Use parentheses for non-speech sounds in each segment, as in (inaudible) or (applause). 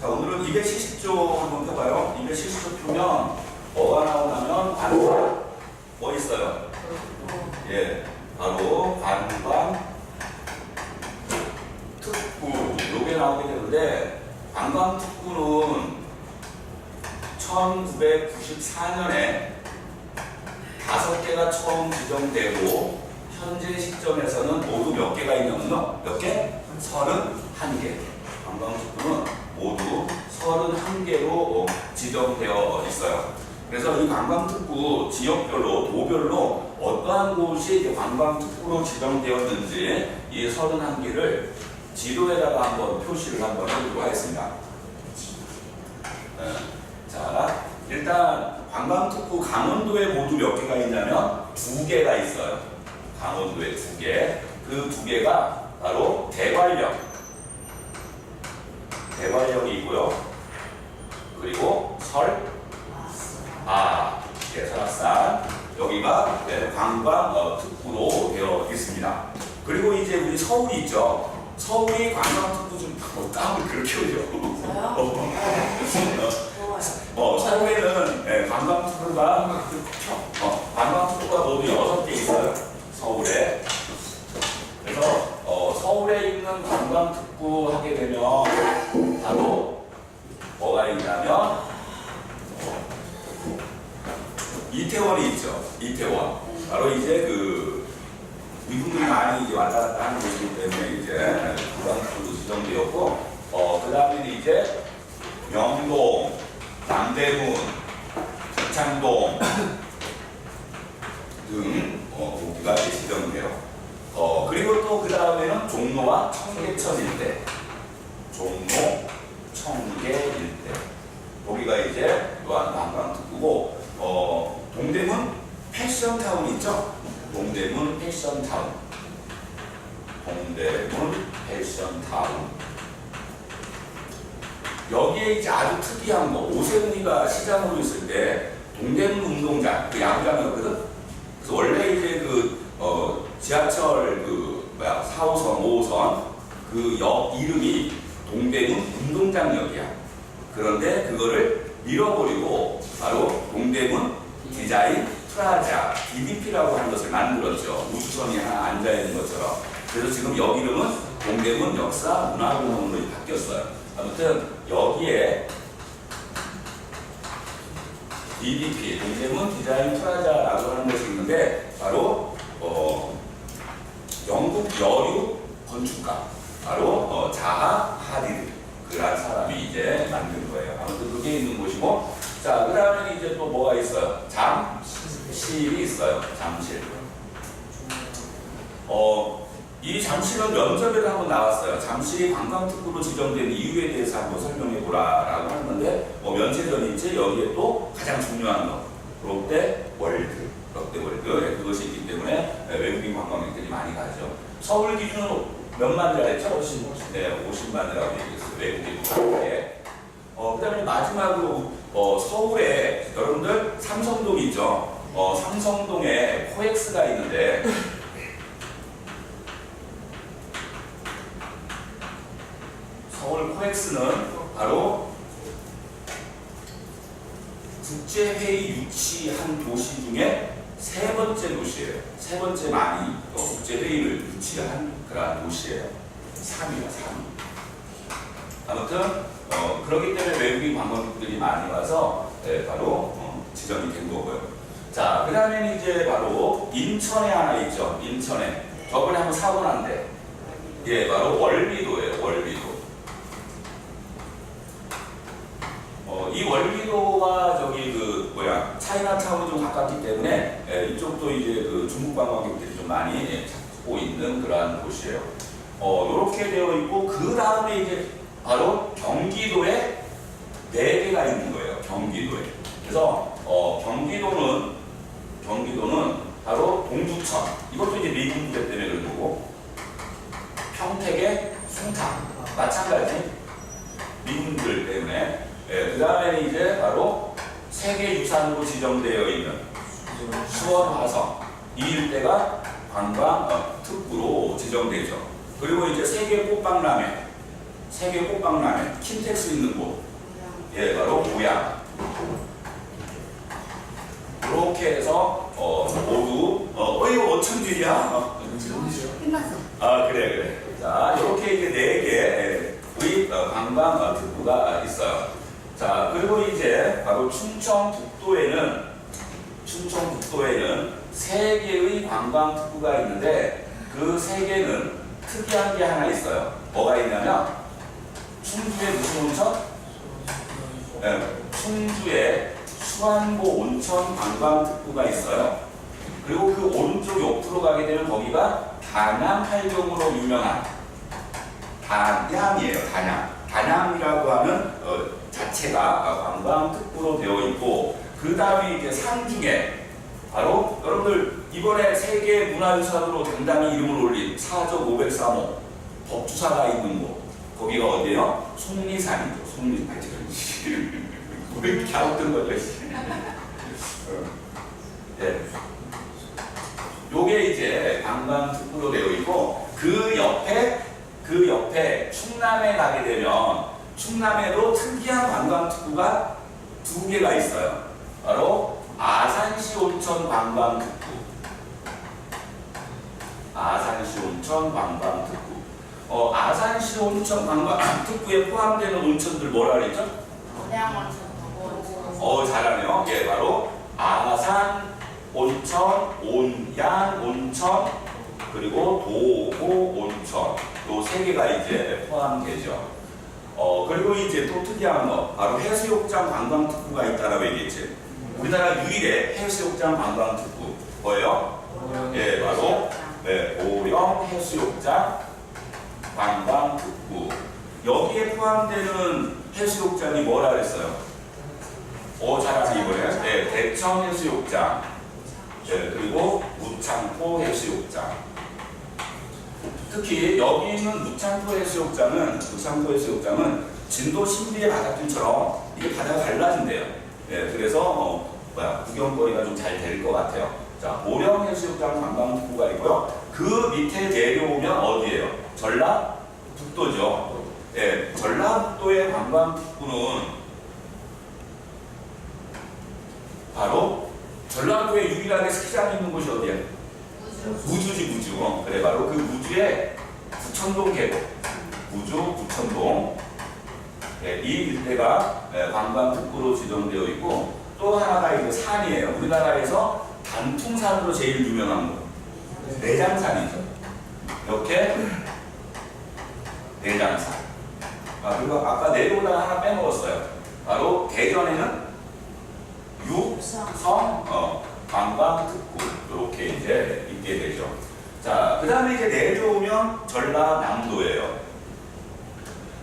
자, 오늘은 270조 한번 펴봐요. 270조 펴면 뭐가 나오냐면 관광 뭐 있어요? 예, 바로 관광 특구 요게 나오게 되는데 관광 특구는 1994년에 다섯 개가 처음 지정되고 현재 시점에서는 모두 몇 개가 있냐면요. 몇 개? 31개. 관광특구는 모두 31개로 지정되어 있어요. 그래서 이 관광특구 지역별로 도별로 어떠한 곳이 관광특구로 지정되었는지 이 31개를 지도에다가 한번 표시를 한번 해보도록 하겠습니다. 네. 자, 일단 관광특구 강원도에 모두 몇 개가 있냐면 두 개가 있어요. 강원도에 두 개. 그 두 개가 바로 대관령. 대관령이 있고요. 그리고 설, 아, 예, 설악산. 여기가 네, 관광 어, 특구로 되어 있습니다. 그리고 이제 우리 서울이 있죠. 서울이 관광 특구 좀 어, 땀을 그렇게 흘려. 어, (laughs) 어, 서울에는 예, 관광 특구가 어, 관광 특구가 모두 여섯 개 있어요. 서울에. 그래서 어, 서울에 있는 관광 특구 하게 되면 바로 뭐가 있냐면 이태원이 있죠. 이태원. 바로 이제 그 미국들이 많이 이제 왔다 갔다 하는 곳이기 때문에 이제 관광특구로 지정되었고 어, 그 다음에 이제 명동, 남대문, 부창동 (coughs) 등 어, 이제 지정돼요. 어, 그리고 또 그 다음에는 종로와 청계천 일대. 종로, 청계 일대. 여기가 이제 또한 관광특구고, 어, 동대문 패션타운 있죠? 동대문 패션타운. 동대문 패션타운. 여기에 이제 아주 특이한 거, 오세훈이가 시장으로 있을 때 동대문 운동장, 그 야구장이었거든? 그래서 원래 이제 그, 어, 지하철 그, 뭐야, 4호선, 5호선 그 역 이름이 동대문 운동장역이야. 그런데 그거를 밀어버리고 바로 동대문 디자인 프라자, DDP라고 하는 것을 만들었죠. 우주선이 하나 앉아 있는 것처럼. 그래서 지금 역 이름은 동대문 역사 문화공원으로 바뀌었어요. 아무튼 여기에 DDP, 동대문 디자인 프라자라고 하는 것이 있는데 바로 어, 영국 여류 건축가 바로 어, 자하 하디드 그런 사람이 이제 만든 거예요. 아무튼 그게 있는 곳이고 자 그다음에 이제 또 뭐가 있어요? 잠실이 있어요. 잠실. 어, 이 잠실은 면접에도 한번 나왔어요. 잠실이 관광특구로 지정된 이유에 대해서 한번 설명해 보라라고 하는데 뭐 면세점인지 여기에 또 가장 중요한 거 롯데 월드, 롯데 월드 예, 그것이 있기 때문에 예, 외국인 관광객들이 많이 가죠. 서울 기준으로 몇만 대라 했죠? 50, 네, 50만 대라고 얘기했어요. 외국인 관광객. 어, 그 다음에 마지막으로 어, 서울에 여러분들 삼성동 있죠? 어, 삼성동에 코엑스가 있는데 서울 코엑스는 바로 국제회의 유치한 도시 중에 세 번째 도시예요. 세 번째 많이 어, 국제회의를 유치한 그러한 도시예요. 3위야, 3위. 아무튼 어, 그렇기 때문에 외국인 관광객들이 많이 와서 네, 바로 어, 지정이 된 거고요. 자, 그 다음에는 이제 바로 인천에 하나 있죠. 인천에. 저번에 한번 사고 난데. 예, 바로 월미도예요. 월미도. 어, 이 월미도가 저기 그 뭐야 차이나타운이 좀 가깝기 때문에 예, 이쪽도 이제 그 중국 관광객들이 좀 많이 예, 찾고 있는 그러한 곳이에요. 어, 이렇게 되어 있고 그 다음에 이제 바로 경기도에 네 개가 있는 거예요. 경기도에. 그래서 어, 경기도는 경기도는 바로 동두천. 이것도 이제 미군 부대 때문에 그런 거고 평택의 숭탕 마찬가지 미군들 때문에 예, 그 다음에 이제 바로 세계유산으로 지정되어 있는 수원 화성 이 일대가 관광 어, 특구로 지정되죠. 그리고 이제 세계 꽃박람회 세계 꽃박람회 킨텍스 있는 곳. 예, 바로 고향. 이렇게 해서 어, 모두 어, 어 이거 어천들이야? 어, 끝났어. 아 그래 그래. 자 이렇게 이제 네 개의 어, 관광 어, 특구가 있어요. 자 그리고 이제 바로 충청북도에는 충청북도에는 세 개의 관광 특구가 있는데 그세 개는 특이한 게 하나 있어요. 뭐가 있냐면 충주에 무슨 온천? 네, 충주에 수안보 온천 관광 특구가 있어요. 그리고 그 오른쪽 옆으로 가게 되면 거기가 단양 팔경으로 유명한 단양이에요. 단양. 단양이라고 하는 어, 자체가 관광 특구로 되어 있고 그 다음에 이제 상중에 바로 여러분들 이번에 세계 문화유산으로 당당히 이름을 올린 사적 503호 법주사가 있는 곳 거기가 어디예요? 속리산이죠. 속리산. 왜 이렇게 갸웃된 거죠? 어. 네. 요게 이제 관광특구로 되어 있고 그 옆에 그 옆에 충남에 가게 되면 충남에도 특이한 관광특구가 두 개가 있어요. 바로 아산시 온천 관광특구. 아산시 온천 관광 특구. 어, 아산시 온천 관광 특구에 포함되는 온천들 뭐라 그랬죠? 고량원천 어 잘하네요. 예, 바로 아산 온천, 온양 온천, 그리고 도고 온천 요 세 개가 이제 포함되죠. 어 그리고 이제 또 특이한 거 바로 해수욕장 관광 특구가 있다라고 얘기했지. 우리나라 유일의 해수욕장 관광 특구 뭐예요? 예, 바로 네, 오령 해수욕장 관광 특구. 여기에 포함되는 해수욕장이 뭐라 그랬어요? 오 잘하네 이번에? 네, 대청 해수욕장. 네, 그리고 무창포 해수욕장. 특히 여기 있는 무창포 해수욕장은 무창포 해수욕장은 진도 신비의 바닷길처럼 이게 바다가 갈라진대요. 네, 그래서 어, 뭐야 구경거리가 좀 잘 될 것 같아요 자 오령 해수욕장 관광특구가 있고요 그 밑에 내려오면 어디예요? 전라북도죠 네, 전라북도의 관광특구는 바로 전라도에 유일하게 스키장이 있는 곳이 어디야? 무주지 무주. 어, 그래 바로 그 무주의 부천동 계곡. 무주 부천동. 네, 이 일대가 네, 관광 특구로 지정되어 있고 또 하나가 이제 산이에요. 우리나라에서 단풍산으로 제일 유명한 곳. 내장산이죠. 이렇게 내장산. 아, 그리고 아까 내려오다가 하나 빼먹었어요. 바로 대전에는 육성 어, 관광 특구 이렇게 이제 있게 되죠. 자, 그 다음에 이제 내려오면 전라남도예요.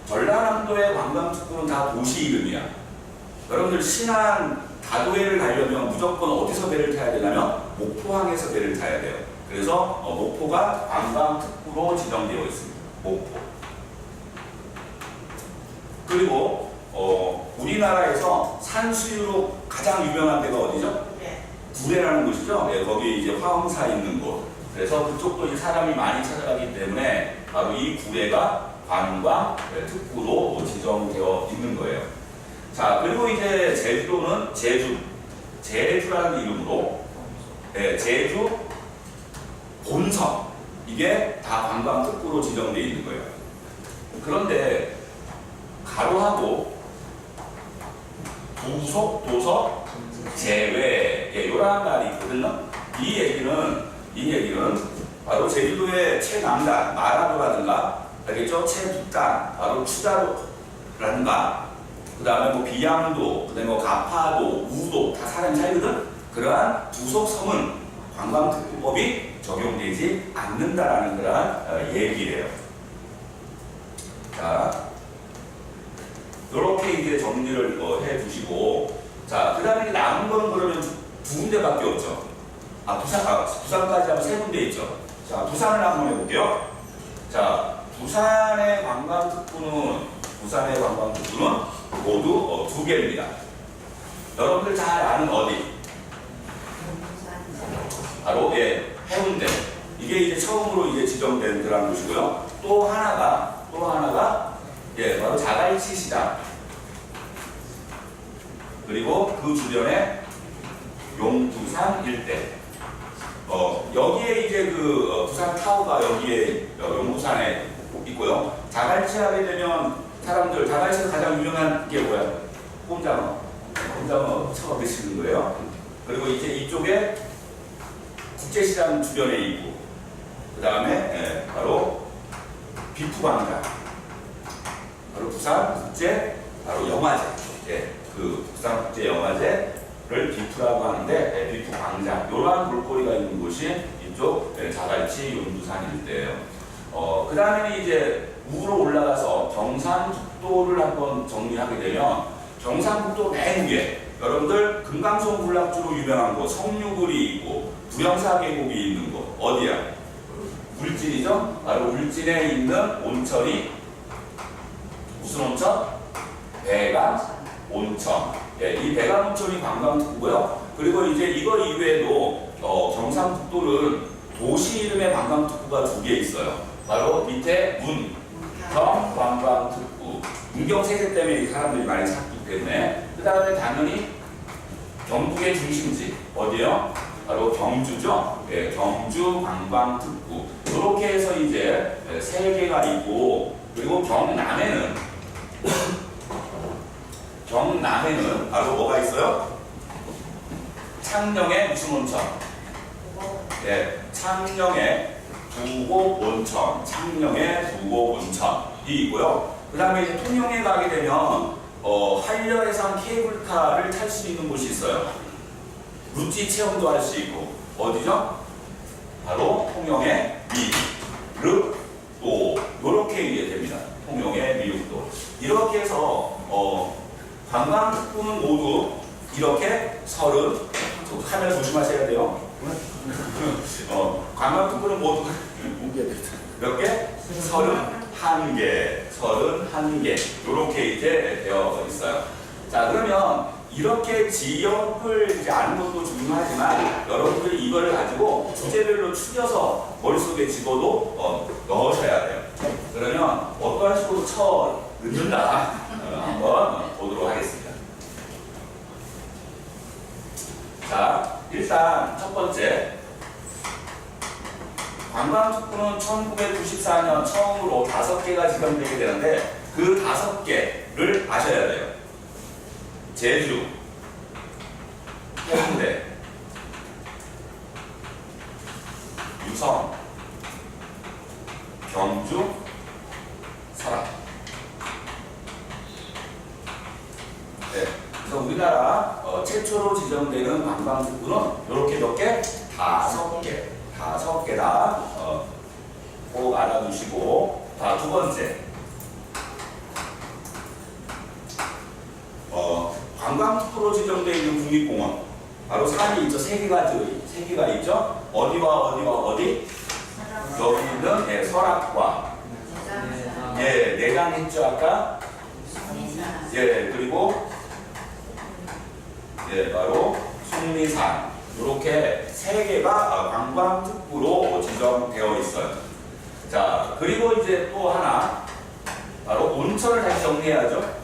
전라남도의 관광 특구는 다 도시 이름이야. 여러분들 신안 다도해를 가려면 무조건 어디서 배를 타야 되냐면 목포항에서 배를 타야 돼요. 그래서 어, 목포가 관광 특구로 지정되어 있습니다. 목포. 그리고 어, 우리나라에서 산수유로 가장 유명한 데가 어디죠? 네. 구례라는 곳이죠. 네, 거기 이제 화엄사 있는 곳. 그래서 그쪽도 이제 사람이 많이 찾아가기 때문에 바로 이 구례가 관광 네, 특구로 지정되어 있는 거예요. 자, 그리고 이제 제주도는 제주, 제주라는 이름으로 네, 제주 본섬 이게 다 관광 특구로 지정되어 있는 거예요. 그런데 가로하고 부속 도서 제외 예, 요런 말이 있거든요. 이 얘기는 이 얘기는 바로 제주도의 최남단 마라도라든가 알겠죠? 최북단 바로 추자도라든가 그 다음에 뭐 비양도 그 다음에 뭐 가파도 우도 다 사람이 살거든. 그러한 부속섬은 관광특구법이 적용되지 않는다라는 그러한 어, 얘기예요. 자, 이렇게 이제 정리를 어, 해 두시고 자, 그 다음에 남은 거는 그러면 두, 두 군데밖에 없죠. 아, 부산, 아, 부산까지 하면 세 군데 있죠. 자, 부산을 한번 해볼게요. 자, 부산의 관광특구는, 부산의 관광특구는 모두 어, 두 개입니다. 여러분들 잘 아는 어디? 바로, 예, 해운대. 이게 이제 처음으로 이제 지정된 그런 곳이고요. 또 하나가, 또 하나가 예, 바로 자갈치 시장. 그리고 그 주변에 용두산 일대. 어, 여기에 이제 그 어, 부산 타워가 여기에 어, 용두산에 있고요. 자갈치 하게 되면 사람들 자갈치에서 가장 유명한 게 뭐야? 꼼장어. 꼼장어 처음 드시는 거예요. 그리고 이제 이쪽에 국제시장 주변에 있고, 그 다음에 바로 비프광장, 바로 부산 국제 바로 영화제, 예, 그 부산 국제 영화제를 비프라고 하는데 예, 비프 광장 이러한 볼거리가 있는 곳이 이쪽 예, 자갈치 용두산 일대예요. 어, 그 다음에는 이제 우로 올라가서 경산북도를 한번 정리하게 되면 경산북도 맨 위에 여러분들 금강송 군락주로 유명한 곳 성류굴이 있고 부영사 계곡이 있는 곳 어디야? 울진이죠? 바로 울진에 있는 온천이 무슨 온천? 배가 온천. 예, 이 배가 온천이 관광특구고요. 그리고 이제 이거 이외에도 어, 경상북도는 도시 이름의 관광특구가 두 개 있어요. 바로 밑에 문 경 관광 특구. 문경 세계 때문에 이 사람들이 많이 찾기 때문에 그 다음에 당연히 경북의 중심지 어디요? 바로 경주죠. 예, 경주 관광 특구. 이렇게 해서 이제 예, 세 개가 있고 그리고 경남에는 (coughs) 경남에는 바로 뭐가 있어요? 창녕의 무슨 온천? 예, 창녕의 두곡 온천, 창녕의 두곡 온천이 있고요. 그 다음에 이제 통영에 가게 되면 어, 한려해상 케이블카를 탈 수 있는 곳이 있어요. 루지 체험도 할 수 있고 어디죠? 바로 통영의 미륵도 이렇게 이해 됩니다. 통영의 미륵도 이렇게 해서 어, 관광특구는 모두 이렇게 서른 저 카메라 조심하셔야 돼요. (laughs) 어, 관광특구는 모두 몇 개? 서른 한 개, 서른 한 개. 이렇게 이제 되어 있어요. 자, 그러면 이렇게 지역을 이제 아는 것도 중요하지만 여러분들이 이거를 가지고 주제별로 추려서 머릿속에 집어도 어, 넣으셔야 돼요. 그러면 어떠한 식으로 쳐 넣는다 어, 한번 보도록 하겠습니다. 자, 일단 첫 번째 관광특구는 1994년 처음으로 다섯 개가 지정되게 되는데 그 다섯 개를 아셔야 돼요. 제주, 해운대, 유성, 경주, 설악. 네, 그래서 우리나라 어, 최초로 지정되는 관광특구는 이렇게 몇 개? 다섯 개. 다섯 개다. 어, 꼭 알아두시고. 자, 두 번째. 어, 관광특구로 지정되어 있는 국립공원. 바로 산이 있죠. 세 개가, 저- 세 개가 있죠. 어디와 어디와 어디? 여기 있는 예, 설악과 예, 내장 했죠 아까. 예, 그리고 예, 바로 속리산 이렇게 세 개가 아, 관광특구로 지정되어 있어요. 자, 그리고 이제 또 하나 바로 온천을 다시 정리해야죠.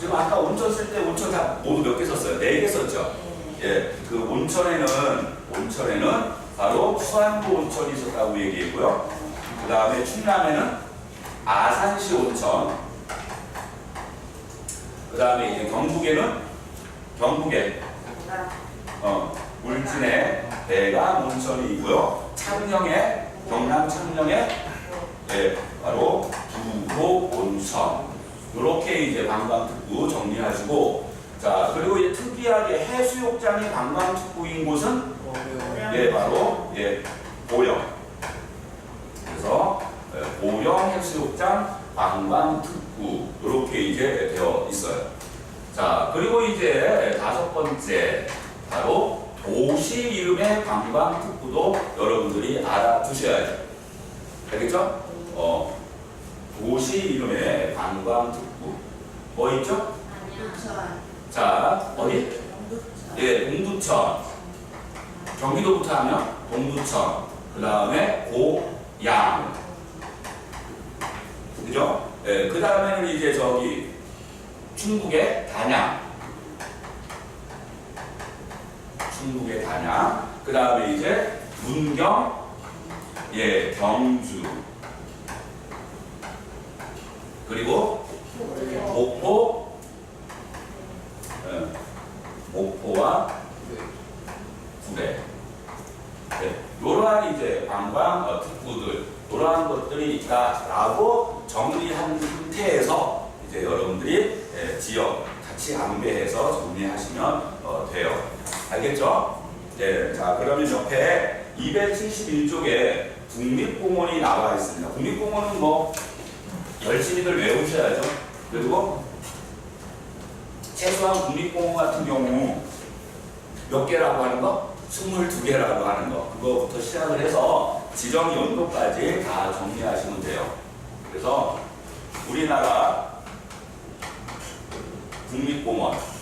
지금 아까 온천 쓸 때 온천 다 모두 몇 개 썼어요? 네 개 썼죠. 예, 그 온천에는 온천에는 바로 수안구 온천이 있었다고 얘기했고요. 그 다음에 충남에는 아산시 온천. 그 다음에 이제 경북에는 경북에 어, 울진에 대감 온천이 있고요. 창녕에 경남 창녕에 예, 바로 두곡 온천. 이렇게 이제 관광특구 정리하시고 자 그리고 이제 특이하게 해수욕장이 관광특구인 곳은 예 바로 예 보령. 그래서 예, 보령 해수욕장 관광특구 이렇게 이제 되어 있어요. 자, 그리고 이제 다섯 번째, 바로 도시 이름의 관광특구도 여러분들이 알아두셔야죠. 알겠죠? 어, 도시 이름의 관광특구. 뭐 있죠? 자, 어디? 예, 동두천. 경기도부터 하면 동두천. 그 다음에 고양. 그죠? 예, 그 다음에는 이제 저기 충북의 단양. 충북의 단양. 그 다음에 이제 문경, 예, 경주. 그리고 목포, 예, 목포와 구례. 네, 이러한 이제 관광 어, 특구들, 이러한 것들이 있다라고 정리한 상태에서 이제 여러분들이 예, 지역 같이 안배해서 정리하시면 어, 돼요. 알겠죠? 네, 자 그러면 옆에 271쪽에 국립공원이 나와 있습니다. 국립공원은 뭐 열심히들 외우셔야죠. 그리고 최소한 국립공원 같은 경우 몇 개라고 하는 거? 22개라고 하는 거. 그거부터 시작을 해서 지정 연도까지 다 정리하시면 돼요. 그래서 우리나라 국립공원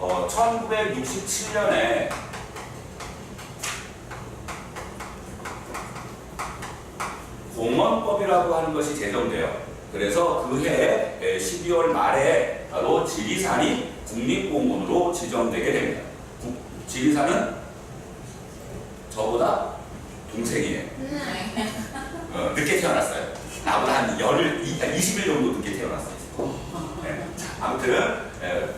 어, 1967년에 공원법이라고 하는 것이 제정돼요. 그래서 그해 12월 말에 바로 지리산이 국립공원으로 지정되게 됩니다. 국- 지리산은 저보다 동생이에요. 어, 늦게 태어났어요. 나보다 한 열흘, 한 20일 정도 늦게 태어났어요. 네. 자, 아무튼 예,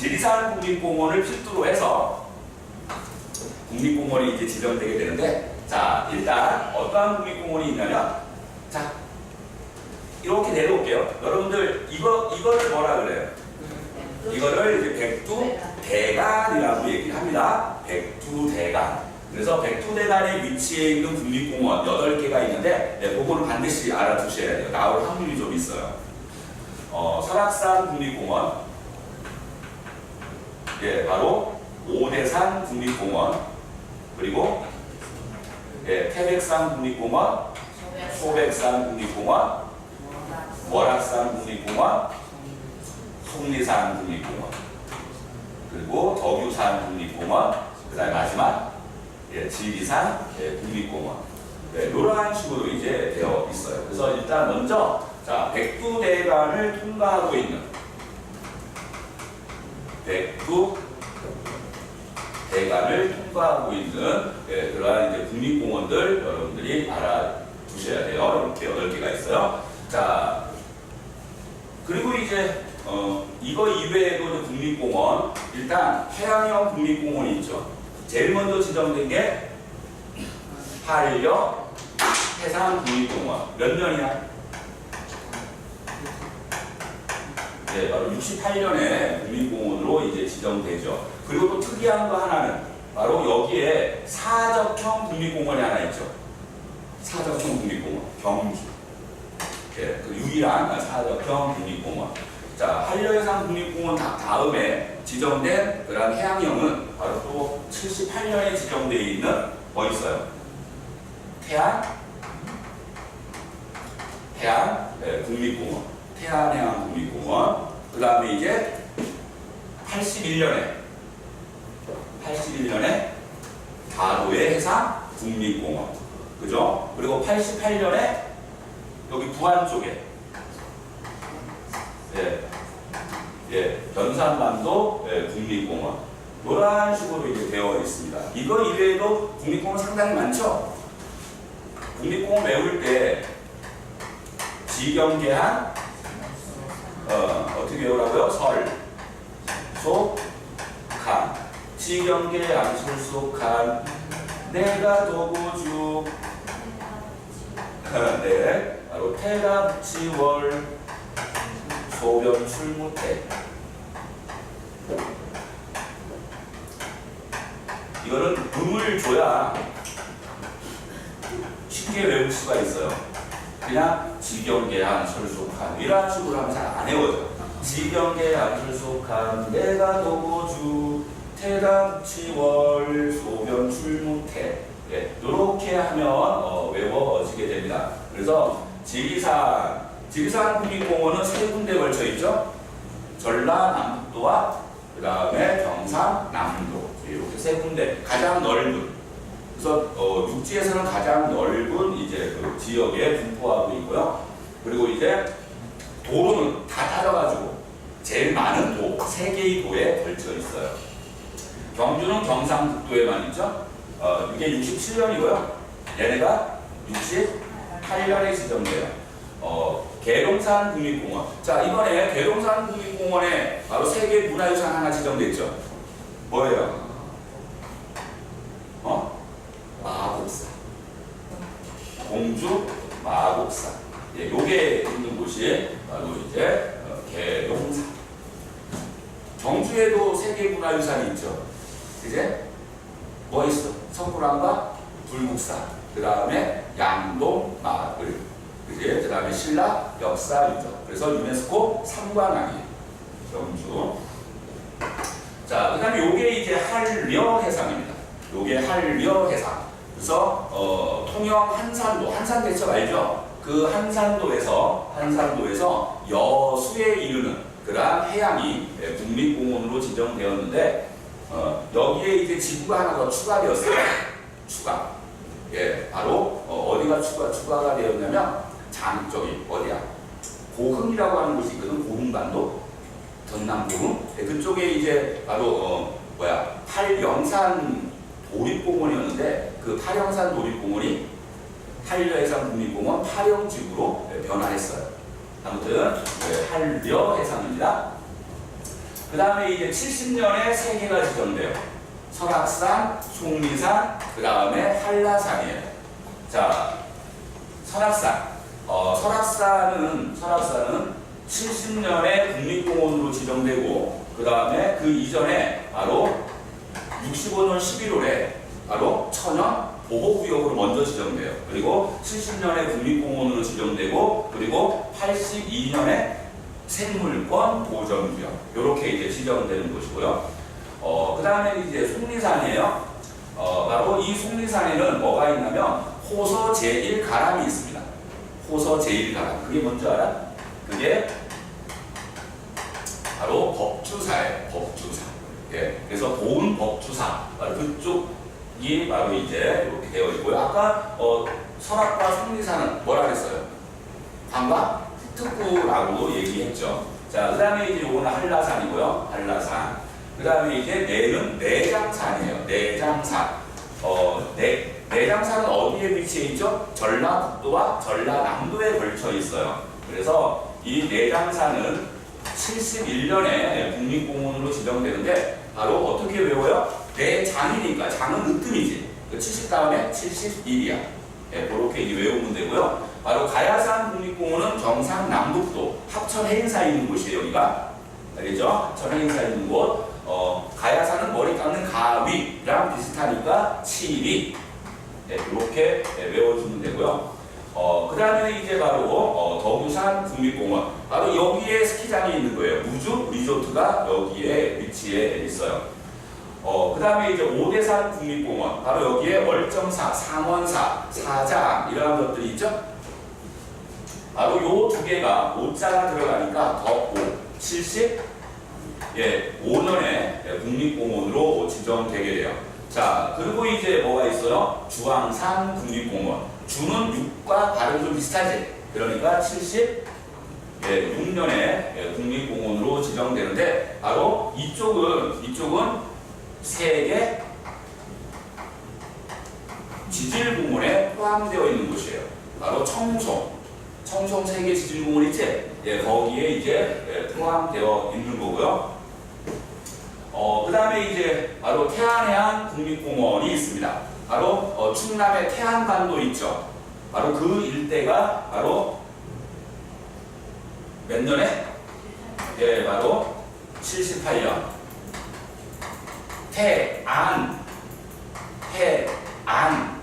지리산 국립공원을 필두로 해서 국립공원이 이제 지정되게 되는데 자 일단 어떠한 국립공원이 있냐면 자 이렇게 내려올게요. 여러분들 이거 이거를 뭐라 그래요? 이거를 이제 백두 대간이라고 얘기를 합니다. 백두 대간. 그래서 백두 대간에 위치해 있는 국립공원 8개가 있는데 네, 그거는 반드시 알아두셔야 돼요. 나올 확률이 좀 있어요. 어, 설악산 국립공원 예, 바로 오대산 국립공원 그리고 예, 태백산 국립공원 소백산 국립공원 월악산 국립공원 속리산 국립공원 그리고 덕유산 국립공원 그 다음에 마지막 예, 지리산 예, 국립공원. 네, 이러한 식으로 이제 되어 있어요. 그래서 일단 먼저 자 백두대간을 통과하고 있는 백두 대간을 통과하고 있는 예, 그러한 이제 국립공원들 여러분들이 알아두셔야 돼요 이렇게 여덟 개가 있어요 자 그리고 이제 어, 이거 이외에도 국립공원 일단 해양형 국립공원이 있죠. 제일 먼저 지정된 게 한려 해상 국립공원 몇 년이야? 네, 바로 68년에 국립공원으로 이제 지정되죠. 그리고 또 특이한 거 하나는 바로 여기에 사적형 국립공원이 하나 있죠. 사적형 국립공원 경주. 예, 그 유일한 사적형 국립공원. 자, 한려해상 국립공원 다, 다음에 지정된 그런 해양형은 바로 또 78년에 지정되어 있는 뭐 있어요? 태안? 태안 예, 국립공원. 태안해양 국립공원. 그 다음에 이제 81년에 81년에 다도해 해상 국립공원. 그죠? 그리고 88년에 여기 부안 쪽에 예, 예, 변산반도 예, 국립공원 이런 식으로 이제 되어 있습니다. 이거 이외에도 국립공원 상당히 많죠. 국립공원 외울 때 지경계한 어, 어떻게 외우라고요? 설, 속, 간, 지경계한, 설속한 내가 도구주. 네, 바로 태갑지월. 소변 출무태 이거는 음을 줘야 쉽게 외울 수가 있어요. 그냥 지경계한 설속한 이런 식으로 하면 잘 안 외워져. 지경계한 설속한 내가 도구주 태갑지월 소변 출무태 예, 이렇게 하면 어, 외워지게 됩니다. 그래서 지리산, 지리산 국립공원은 세 군데 걸쳐 있죠. 전라남북도와 그 다음에 경상남도 이렇게 세 군데 가장 넓은 그래서 어, 육지에서는 가장 넓은 이제 그 지역에 분포하고 있고요. 그리고 이제 도로는 다 따져가지고 제일 많은 도, 세 개의 도에 걸쳐 있어요. 경주는 경상북도에만 있죠. 어, 이게 67년이고요. 얘네가 68년에 지정돼요. 어, 계룡산 국립공원. 자, 이번에 계룡산 국립공원에 바로 세계 문화유산 하나 지정됐죠. 뭐예요? 어? 마곡산. 공주 마곡산. 예, 요게 있는 곳이 바로 이제 어, 계룡산. 경주에도 세계문화유산이 있죠. 이제 뭐 있어? 석굴암과 불국사. 그 다음에 양동 마을. 그 다음에 신라 역사 유적. 그래서 유네스코 삼관왕이에요. 경주. 자, 그 다음에 요게 이제 한려 해상입니다. 요게 한려 해상. 그래서 어, 통영 한산도, 한산 대첩 알죠? 그 한산도에서 한산도에서 여수에 이르는 그러한 해양이 예, 국립공원으로 지정되었는데 어, 여기에 이제 지구가 하나 더 추가되었어요. 추가. 예, 바로 어, 디가 추가 추가가 되었냐면 장 저기 어디야? 고흥이라고 하는 곳이 있거든. 고흥반도 전남 고흥. 예, 그쪽에 이제 바로 어, 뭐야? 팔영산 도립공원이었는데 그 팔영산 도립공원이 한려해상 국립공원 팔영지구로 예, 변화했어요. 아무튼 예, 한려해상입니다. 그 다음에 이제 70년에 세 개가 지정돼요. 설악산, 속리산, 그 다음에 한라산이에요. 자, 설악산. 어, 설악산은, 설악산은 70년에 국립공원으로 지정되고, 그 다음에 그 이전에 바로 65년 11월에 바로 천연 보호구역으로 먼저 지정돼요. 그리고 70년에 국립공원으로 지정되고, 그리고 82년에 생물권 보전구역 이렇게 이제 지정되는 곳이고요. 어, 그 다음에 이제 속리산이에요. 어, 바로 이 속리산에는 뭐가 있냐면 호서 제1가람이 있습니다. 호서 제1가람. 그게 뭔지 알아? 그게 바로 법주사예요. 법주사. 예. 그래서 보은 법주사. 바로 그쪽 이 바로 이제 이렇게 되어 있고요. 아까 어, 설악과 속리산은 뭐라 그랬어요? 방과 특구라고 얘기했죠. 자, 그 다음에 이제 요거는 한라산이고요. 한라산. 그 다음에 이제 내는 내장산이에요. 내장산. 어, 내, 내장산은 어디에 위치해 있죠? 전라북도와 전라남도에 걸쳐 있어요. 그래서 이 내장산은 71년에 국립공원으로 지정되는데 바로 어떻게 외워요? 내장이니까 장은 으뜸이지. 그 70 다음에 71이야. 예, 그렇게 이제 외우면 되고요. 바로 가야산 국립공원은 경상 남북도 합천 해인사 있는 곳이에요. 여기가 알겠죠? 합천 해인사 있는 곳. 어, 가야산은 머리 깎는 가위랑 비슷하니까 치리. 네, 이렇게 네, 외워주면 되고요. 어, 그 다음에 이제 바로 어, 덕유산 국립공원. 바로 여기에 스키장이 있는 거예요. 무주 리조트가 여기에 위치해 있어요. 어, 그 다음에 이제 오대산 국립공원. 바로 여기에 월정사, 상원사, 사장 이러한 것들이 있죠. 바로 요 두 개가 오자가 들어가니까 더 5, 70, 예, 5년에 국립공원으로 지정되게 돼요. 자, 그리고 이제 뭐가 있어요? 주황산 국립공원. 주는 6과 발음 좀 비슷하지? 그러니까 70, 예, 6년에 국립공원으로 지정되는데 바로 이쪽은 이쪽은 세계 지질공원에 포함되어 있는 곳이에요. 바로 청송. 청송 세계 지질공원 있지? 예, 거기에 이제 예, 포함되어 있는 거고요. 어, 그 다음에 이제 바로 태안해안 국립공원이 있습니다. 바로 어, 충남의 태안반도 있죠. 바로 그 일대가 바로 몇 년에? 예, 바로 78년. 태안, 태안.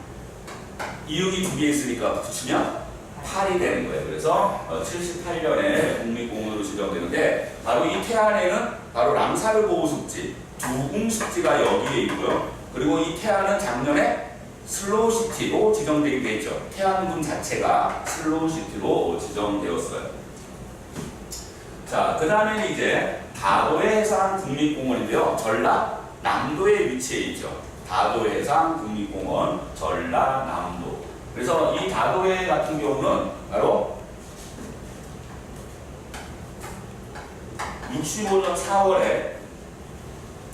이응이 두 개 있으니까 붙이면 8이 되는 거예요. 그래서 78년에 국립공원으로 지정되는데 바로 이 태안에는 바로 랑사르 보호습지, 두궁습지가 여기에 있고요. 그리고 이 태안은 작년에 슬로우시티로 지정되게 돼 있죠. 태안군 자체가 슬로우시티로 지정되었어요. 자, 그 다음에 이제 다도해 해상 국립공원인데요. 전라 남도에 위치해 있죠. 다도 해상 국립공원 전라남도. 그래서 이 다도해 같은 경우는 바로 65년 4월에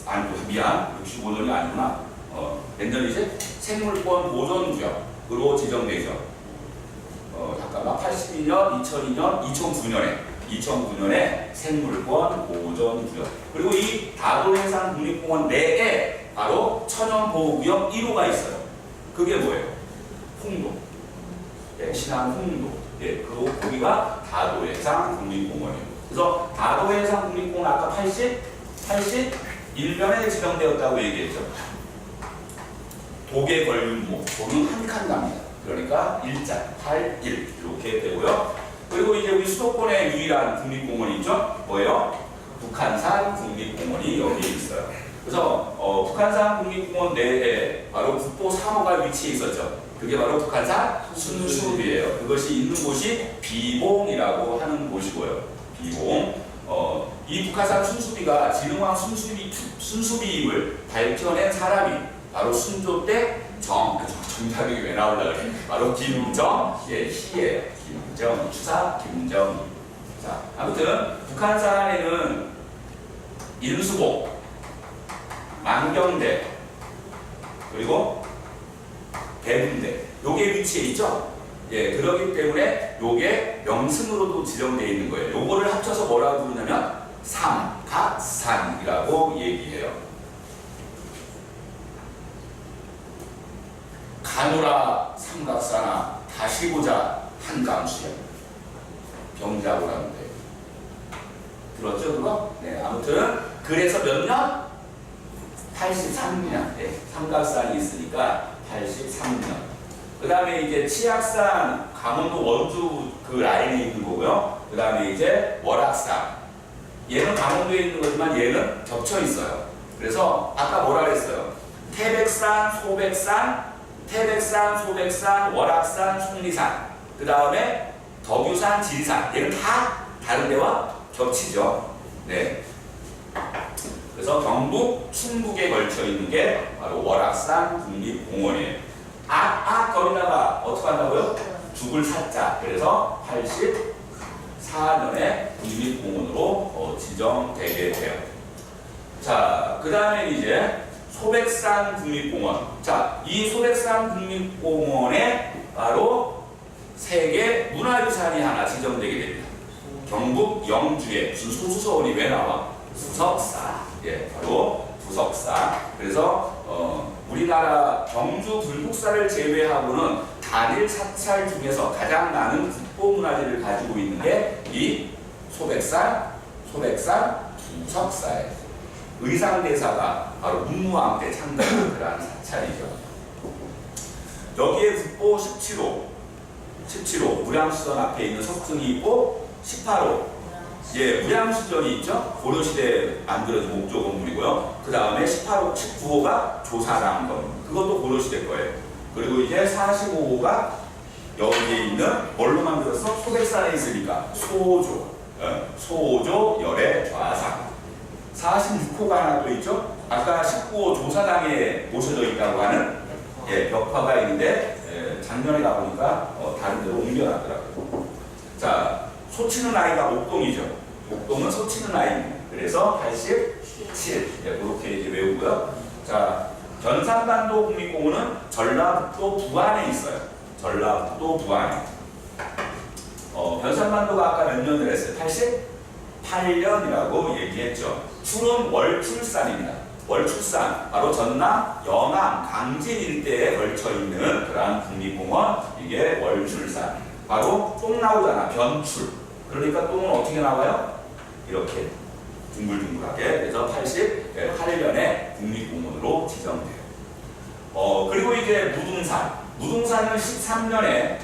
아니 미안 65년이 아니구나 어, 몇 년이지? 생물권 보존구역으로 지정되죠 어, 잠깐만 82년, 2002년, 2009년에 2009년에 생물권 보존 구역. 그리고 이 다도해상 국립공원 내에 바로 천연보호구역 1호가 있어요. 그게 뭐예요? 홍도. 예, 신안 홍도. 예, 그 거기가 다도해상 국립공원이에요. 그래서 다도해상 국립공원 아까 80, 81년에 지정되었다고 얘기했죠. 독에 걸린 목, 독은 한 칸 갑니다. 그러니까 일자, 81 이렇게 되고요. 그리고 이제 우리 수도권의 유일한 국립공원이 있죠. 뭐예요? 북한산 국립공원이 여기에 있어요. 그래서 어, 북한산 국립공원 내에 바로 국보 3호가 위치해 있었죠. 그게 바로 북한산 순숲이에요. 그것이 있는 곳이 비봉이라고 하는 곳이고요. 비봉. 어, 이 북한산 순수비가 진흥왕 순수비, 순수비임을 밝혀낸 사람이 바로 순조 때 정, 아, 정- 정답이 왜 나올라 그래? 바로 김정, 예, 희예요. 김정, 추사 김정. 자, 아무튼 북한산에는 인수복, 만경대, 그리고 대군대, 요게 위치해 있죠? 예, 그러기 때문에 요게 명승으로도 지정되어 있는 거예요. 요거를 합쳐서 뭐라고 부르냐면 삼각산이라고 얘기해요. 가노라 삼각산아 다시 보자 한강수야. 병자고라는데 들었죠 그거? 네, 아무튼 그래서 몇 년? 83년. 네, 삼각산이 있으니까 83년. 그 다음에 이제 치악산, 강원도 원주 그 라인에 있는 거고요. 그 다음에 이제 월악산. 얘는 강원도에 있는 거지만 얘는 겹쳐 있어요. 그래서 아까 뭐라 그랬어요? 태백산, 소백산, 태백산, 소백산, 월악산, 속리산. 그 다음에 덕유산, 지리산. 얘는 다 다른 데와 겹치죠. 네. 그래서 경북, 충북에 걸쳐 있는 게 바로 월악산 국립공원이에요. 악, 악 거리다가 어떻게 한다고요? 죽을 사자. 그래서 84년에 국립공원으로 어, 지정되게 돼요. 자, 그 다음에 이제 소백산 국립공원. 자, 이 소백산 국립공원에 바로 세계 문화유산이 하나 지정되게 됩니다. 경북 영주에 무슨 소수서원이 왜 나와? 부석사. 예, 바로 부석사. 그래서 어, 우리나라 경주 불국사를 제외하고는 단일 사찰 중에서 가장 많은 국보 문화재를 가지고 있는 게 이 소백산, 소백산, 부석사예요. 의상대사가 바로 문무왕 때 창단한 그러한 사찰이죠. 여기에 국보 17호, 17호 무량수전 앞에 있는 석승이 있고 18호 예, 무량수전이 있죠. 고려시대 만들어진 목조 건물이고요. 그 다음에 18호, 19호가 조사랑 건물. 그것도 고려시대 거예요. 그리고 이제 45호가 여기에 있는 뭘로 만들었어? 소백산에 있으니까 소조, 어, 소조 열의 좌상. 46호가 하나 또 있죠. 아까 19호 조사당에 모셔져 있다고 하는 예, 벽화가 있는데 예, 작년에 가보니까 어, 다른 데로 옮겨놨더라고요. 자, 소치는 아이가 목동이죠. 목동은 소치는 아이입니다. 그래서 87 예, 그렇게 이제 외우고요. 자, 견산반도 국립공원은 전라북도 부안에 있어요. 전라북도 부안에. 어, 변산반도가 아까 몇 년을 했어요? 88년이라고 얘기했죠. 출은 월출산입니다. 월출산, 바로 전남, 영암, 강진 일대에 걸쳐 있는 그러한 국립공원, 이게 월출산. 바로 똥 나오잖아, 변출. 그러니까 똥은 어떻게 나와요? 이렇게 둥글둥글하게. 그래서 88년에 국립공원으로 지정돼요. 어, 그리고 이제 무등산. 무등산은 13년에